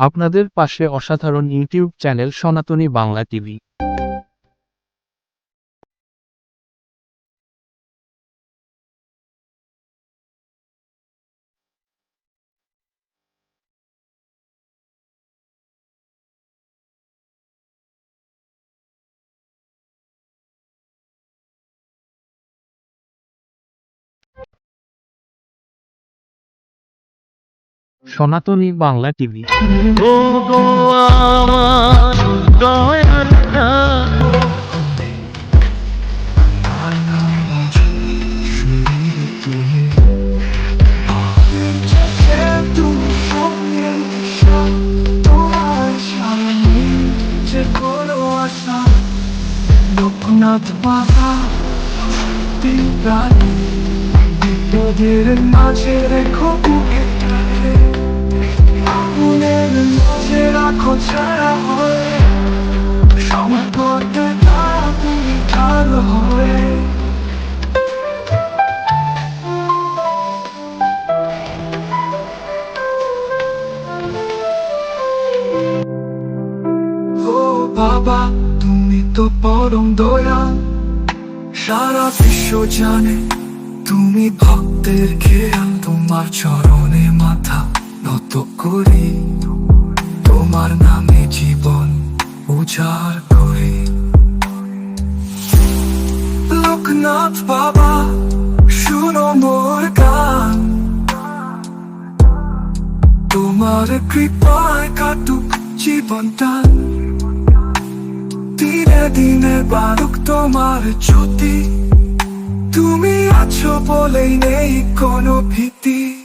আপনাদের পাশে অসাধারণ ইউটিউব চ্যানেল সনাতনী বাংলা টিভি। সনাতনী বাংলা টিভি। লোকনাথ বাবা বিপদের মাঝে রেখো বুকে সারা বিশ্ব জানে, তুমি ভক্তের খেয়াল তোমার চরণে মাথা নত করি। তোমার নামে জীবন উজাড় লোকনাথ বাবা, শুনো মোর গান। তোমার কৃপায় কাটুক জীবনটা। দিনে দিনে বাড়ুক তোমার জ্যোতি। তুমি আছো বলেই নেই কোনো ভীতি।